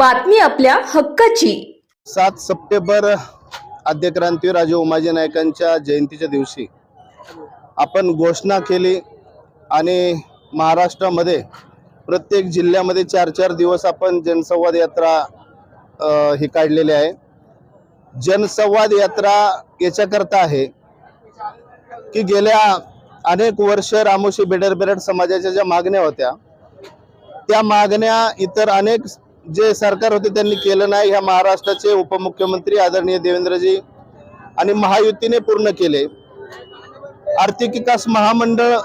बातमी आपल्या हक्काची. सात सप्टेंबर आद्यक्रांतीवीर राजे उमाजी नायकांच्या जयंतीच्या दिवशी आपण घोषणा केली आणि महाराष्ट्रामध्ये प्रत्येक जिल्ह्यामध्ये चार चार दिवस आपण जनसंवाद यात्रा ही काढलेली आहे. जनसंवाद यात्रा याच्याकरता आहे की गेल्या अनेक वर्ष रामोशी बेडर बेरड समाजाच्या ज्या मागण्या होत्या त्या मागण्या इतर अनेक जे सरकार होते त्यांनी केलं नाही. ह्या महाराष्ट्राचे उपमुख्यमंत्री आदरणीय देवेंद्रजी आणि महायुतीने पूर्ण केले. आर्थिक विकास महामंडळ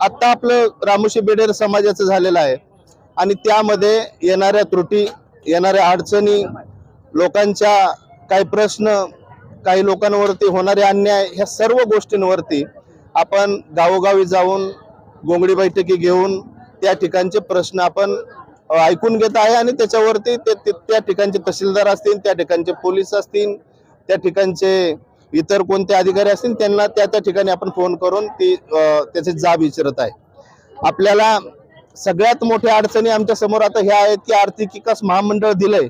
आत्ता आपलं रामोशी बेडेर समाजाचं झालेलं आहे. आणि त्यामध्ये येणाऱ्या त्रुटी येणाऱ्या अडचणी लोकांच्या काही प्रश्न काही लोकांवरती होणारे अन्याय ह्या सर्व गोष्टींवरती आपण गावोगावी जाऊन गोंगडी बैठकी घेऊन त्या ठिकाणचे प्रश्न आपण ऐकून घेत आहे आणि त्याच्यावरती ते त्या ठिकाणचे तहसीलदार असतील त्या ठिकाणचे पोलीस असतील त्या ठिकाणचे इतर कोणते अधिकारी असतील त्यांना त्या त्या ठिकाणी आपण फोन करून ती त्याचे जाब विचारत आहे. आपल्याला सगळ्यात मोठ्या अडचणी आमच्यासमोर आता ह्या आहेत की आर्थिक विकास महामंडळ दिलंय.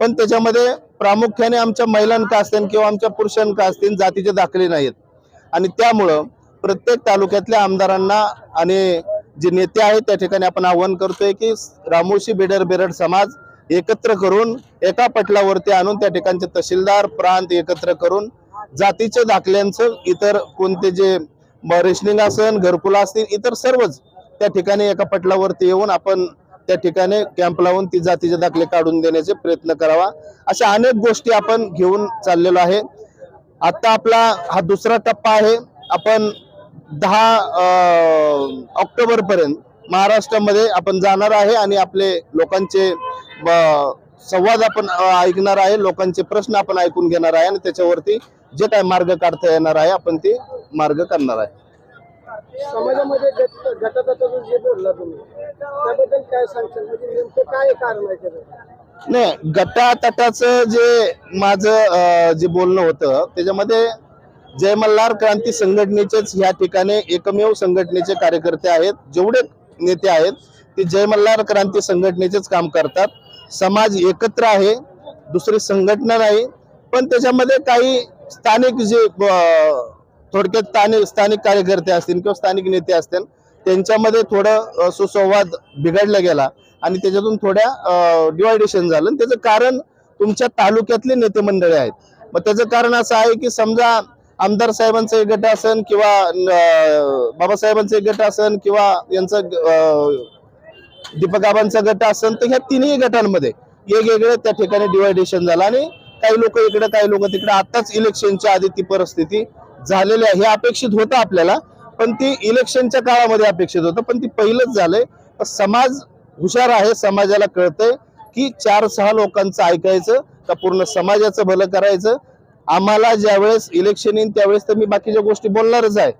पण त्याच्यामध्ये प्रामुख्याने आमच्या महिलांका असतील किंवा आमच्या पुरुषांका असतील जातीचे दाखले नाहीत. आणि त्यामुळं प्रत्येक तालुक्यातल्या आमदारांना आणि जे नेते आहेत त्या ठिकाणी आपण आवाहन करतोय की रामोशी बेडर बेरड समाज एकत्र करून एका पटलावरती आणून त्या ठिकाणचे तहसीलदार प्रांत एकत्र करून जातीच्या दाखल्यांचं इतर कोणते जे रेशनिंग असेल घरकुला असतील इतर सर्वच त्या ठिकाणी एका पटलावरती येऊन आपण त्या ठिकाणी कॅम्प लावून ती जातीचे दाखले काढून देण्याचे प्रयत्न करावा. अशा अनेक गोष्टी आपण घेऊन चाललेलो आहे. आता आपला हा दुसरा टप्पा आहे. आपण दहा ऑक्टोबर पर्यंत महाराष्ट्रामध्ये आपण जाणार आहे आणि आपले लोकांचे संवाद आपण ऐकणार आहे लोकांचे प्रश्न आपण ऐकून घेणार आहे आणि त्याच्यावरती जे काय मार्ग काढता येणार आहे आपण ते मार्ग करणार आहे. समाजामध्ये जे बोलला तुम्ही त्याबद्दल काय सांगशाल? म्हणजे नेमकं काय कारण आहे नाही गटातटाचं जे माझं जे बोलणं होतं त्याच्यामध्ये जय मल्हार क्रांती संघटनेचेच ह्या ठिकाणी एकमेव संघटनेचे कार्यकर्ते आहेत. जेवढे नेते आहेत ते जय मल्हार क्रांती संघटनेचेच काम करतात. समाज एकत्र आहे दुसरी संघटना नाही. पण त्याच्यामध्ये काही स्थानिक जे थोडक्यात स्थानिक स्थानिक कार्यकर्ते असतील किंवा स्थानिक नेते असतील त्यांच्यामध्ये थोडं सुसंवाद बिघडला गेला. आणि त्याच्यातून थोड्या डिवायडेशन झालं. आणि त्याचं कारण तुमच्या तालुक्यातले नेते मंडळी आहेत. मग त्याचं कारण असं आहे की समजा आमदार साहेबांचं एक गट असन किंवा बाबासाहेबांचं एक गट असन किंवा यांचं दीपकाबांचा गट असन तर ह्या तिन्ही गटांमध्ये वेगवेगळं त्या ठिकाणी डिवायडेशन झालं. आणि काही लोक इकडे काही लोक तिकडे. आताच इलेक्शनच्या आधी ती परिस्थिती झालेली आहे. हे अपेक्षित होतं आपल्याला पण ती इलेक्शनच्या काळामध्ये अपेक्षित होतं. पण ती पहिलंच झालंय. पण समाज हुशार आहे समाजाला कळतंय की चार सहा लोकांचं ऐकायचं का पूर्ण समाजाचं भलं करायचं आम्हाला ज्यावेळेस इलेक्शन येईन त्यावेळेस तर मी बाकीच्या गोष्टी बोलणारच आहे.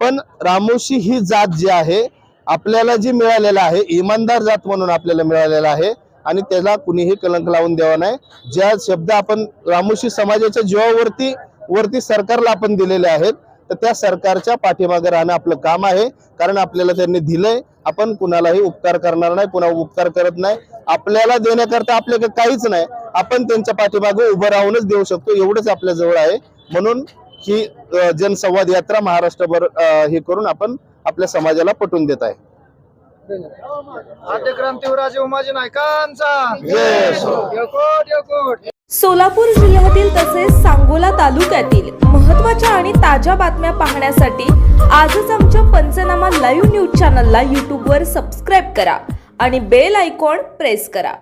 पण रामोशी ही जात जी आहे आपल्याला जी मिळालेलं आहे इमानदार जात म्हणून आपल्याला मिळालेला आहे आणि त्याला कुणीही कलंक लावून द्यावा नाही. ज्या शब्द आपण रामोशी समाजाच्या जीवावरती वरती सरकारला आपण दिलेले आहेत तर त्या सरकारच्या पाठीमागे राहणं आपलं काम आहे. कारण आपल्याला त्यांनी दिलंय आपण कुणालाही उपकार करणार नाही कुणा उपकार करत नाही. आपल्याला देण्याकरता आपल्याकडे काहीच नाही. आपण त्यांच्या पाठीमागे उभं राहूनच देऊ शकतो एवढंच आपल्या जवळ आहे. म्हणून ही जनसंवाद यात्रा महाराष्ट्रभर हे करून आपण आपल्या समाजाला पटवून देत आहे. सोलापूर जिल्ह्यातील तसेच सांगोला तालुक्यातील महत्त्वाच्या आणि ताज्या बातम्या पाहण्यासाठी आजच आमच्या पंचनामा लाईव्ह न्यूज चॅनलला यूट्यूबवर सबस्क्राईब करा आणि बेल आयकॉन प्रेस करा.